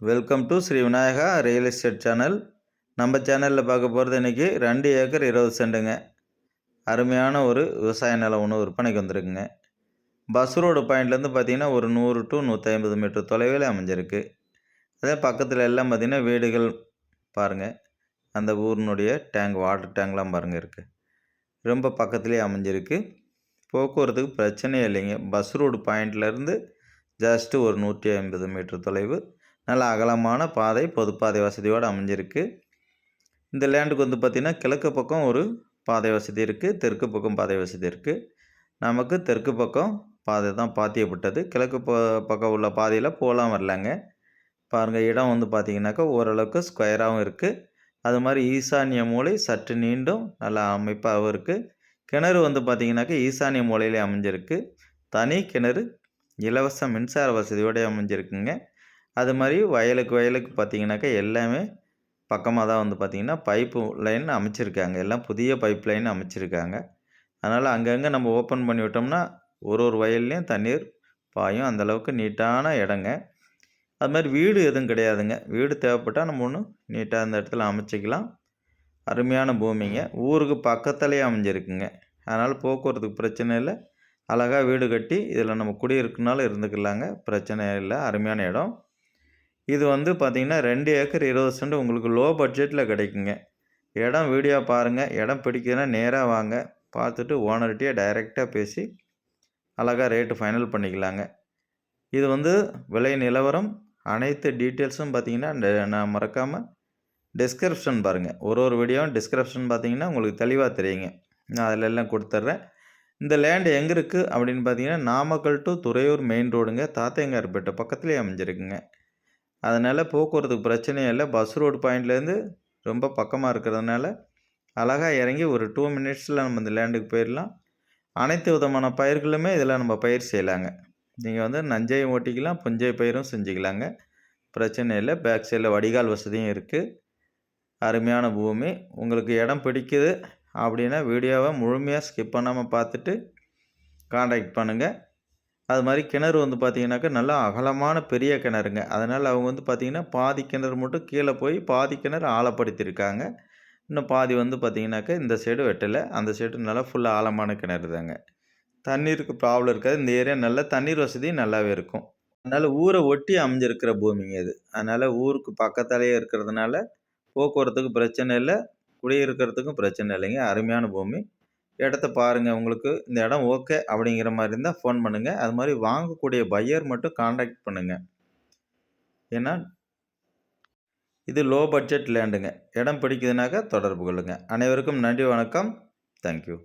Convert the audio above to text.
Welcome to Shri Vinayaka real estate channel நம்ம சேனலில் பார்க்க போகிறது இன்றைக்கி ரெண்டு ஏக்கர் இருபது சென்ட்டுங்க அருமையான ஒரு விவசாய நிலம் ஒன்று விற்பனைக்கு வந்திருக்குங்க. பஸ் ரோடு பாயிண்ட்லேருந்து பார்த்திங்கன்னா ஒரு நூறு டு நூற்றி ஐம்பது மீட்டர் தொலைவில் அமைஞ்சிருக்கு. அதே பக்கத்தில் எல்லாம் பார்த்திங்கன்னா வீடுகள் பாருங்கள் அந்த ஊரினுடைய டேங்க் வாட்டர் டேங்க்லாம் பாருங்கள் இருக்குது ரொம்ப பக்கத்துலேயே அமைஞ்சிருக்கு. போக்குவரத்துக்கு பிரச்சனையே இல்லைங்க. பஸ் ரோடு பாயிண்ட்லேருந்து ஜஸ்ட்டு ஒரு நூற்றி ஐம்பது மீட்டர் தொலைவு. நல்ல அகலமான பாதை பொதுப்பாதை வசதியோடு அமைஞ்சிருக்கு. இந்த லேண்டுக்கு வந்து பார்த்திங்கன்னா கிழக்கு பக்கம் ஒரு பாதை வசதி இருக்குது தெற்கு பக்கம் பாதை வசதி இருக்குது நமக்கு தெற்கு பக்கம் பாதை தான் பாத்தியப்பட்டது. கிழக்கு ப பக்கம் உள்ள பாதையில் போகலாம் வரலாங்க. பாருங்கள் இடம் வந்து பார்த்திங்கனாக்கா ஓரளவுக்கு ஸ்கொயராகவும் இருக்குது அது மாதிரி ஈசானிய மூலை சற்று நீண்டும் நல்லா அமைப்பாகவும் இருக்குது கிணறு வந்து பார்த்திங்கனாக்கா ஈசானிய மூலையிலே அமைஞ்சிருக்கு. தனி கிணறு இலவச மின்சார வசதியோடு அமைஞ்சிருக்குங்க. அது மாதிரி வயலுக்கு வயலுக்கு பார்த்திங்கனாக்கா எல்லாமே பக்கமாக தான் வந்து பார்த்திங்கன்னா பைப்பு லைன் அமைச்சிருக்காங்க. எல்லாம் புதிய பைப் லைன் அமைச்சிருக்காங்க. அதனால் அங்கங்கே நம்ம ஓப்பன் பண்ணி விட்டோம்னா ஒரு ஒரு வயல்லையும் தண்ணீர் பாயும். அந்தளவுக்கு நீட்டான இடங்க. அது மாதிரி வீடு எதுவும் கிடையாதுங்க. வீடு தேவைப்பட்டால் நம்ம ஒன்று நீட்டாக அந்த இடத்துல அமைச்சிக்கலாம். அருமையான பூமிங்க. ஊருக்கு பக்கத்துலேயே அமைஞ்சிருக்குங்க. அதனால் போக்குவரத்துக்கு பிரச்சனை இல்லை. அழகாக வீடு கட்டி இதில் நம்ம குடியிருக்குனாலும் இருந்துக்கலாங்க. பிரச்சனை இல்லை. அருமையான இடம். இது வந்து பார்த்திங்கன்னா ரெண்டு ஏக்கர் இருபது சென்ட் உங்களுக்கு லோ பட்ஜெட்டில் கிடைக்குங்க. இடம் வீடியோ பாருங்கள் இடம் பிடிக்குதுன்னா நேராக வாங்க. பார்த்துட்டு ஓனர்கிட்டயே டைரெக்டாக பேசி அழகாக ரேட்டு ஃபைனல் பண்ணிக்கலாங்க. இது வந்து விலை நிலவரம் அனைத்து டீட்டெயில்ஸும் பார்த்தீங்கன்னா நான் மறக்காமல் டிஸ்கிரிப்ஷன் பாருங்கள் ஒரு ஒரு வீடியோவும் டிஸ்கிரிப்ஷன் பார்த்தீங்கன்னா உங்களுக்கு தெளிவாக தெரியுங்க. நான் அதில் எல்லாம் கொடுத்துட்றேன். இந்த லேண்டு எங்கே இருக்குது அப்படின்னு பார்த்தீங்கன்னா நாமக்கல் டு துறையூர் மெயின் ரோடுங்க தாத்தையங்கார்பேட்டை பக்கத்துலேயே அமைஞ்சிருக்குங்க. அதனால் போக்குவரத்துக்கு பிரச்சனையும் இல்லை. பஸ் ரோடு பாயிண்ட்லேருந்து ரொம்ப பக்கமாக இருக்கிறதுனால அழகாக இறங்கி ஒரு டூ மினிட்ஸில் நம்ம இந்த லேண்டுக்கு போயிடலாம் அனைத்து விதமான பயிர்களுமே இதில் நம்ம பயிர் செய்யலாங்க. நீங்கள் வந்து நஞ்சையும் ஓட்டிக்கலாம் புஞ்சை பயிரும் செஞ்சுக்கலாங்க. பிரச்சனை இல்லை. பேக் சைடில் வடிகால் வசதியும் இருக்குது அருமையான பூமி. உங்களுக்கு இடம் பிடிக்குது அப்படின்னா வீடியோவை முழுமையாக ஸ்கிப் பண்ணாமல் பார்த்துட்டு காண்டாக்ட் பண்ணுங்கள் அது மாதிரி கிணறு வந்து பார்த்திங்கனாக்கா நல்லா அகலமான பெரிய கிணறுங்க. அதனால் அவங்க வந்து பார்த்திங்கன்னா பாதி கிணறு மட்டும் கீழே போய் பாதி கிணறு ஆழப்படுத்தியிருக்காங்க. இன்னும் பாதி வந்து பார்த்திங்கனாக்கா இந்த சைடு வெட்டலை. அந்த சைடு நல்லா ஃபுல்லாக ஆழமான கிணறு தாங்க. தண்ணீருக்கு ப்ராப்ளம் இருக்காது. இந்த ஏரியா நல்லா தண்ணீர் வசதி நல்லாவே இருக்கும். அதனால் ஊரை ஒட்டி அமைஞ்சிருக்கிற பூமிங்க இது. அதனால் ஊருக்கு பக்கத்தாலேயே இருக்கிறதுனால போக்குவரத்துக்கு பிரச்சனை இல்லை. குடியிருக்கிறதுக்கும் பிரச்சனை இல்லைங்க. அருமையான பூமி. இடத்த பாருங்கள் உங்களுக்கு. இந்த இடம் ஓகே அப்படிங்கிற மாதிரி இருந்தால் ஃபோன் பண்ணுங்கள் அது மாதிரி வாங்கக்கூடிய பையர் மட்டும் காண்டாக்ட் பண்ணுங்கள் ஏன்னா இது லோ பட்ஜெட் லேண்டுங்க இடம் பிடிக்குதுனாக்கா தொடர்பு கொள்ளுங்கள் அனைவருக்கும் நன்றி வணக்கம். தேங்க்யூ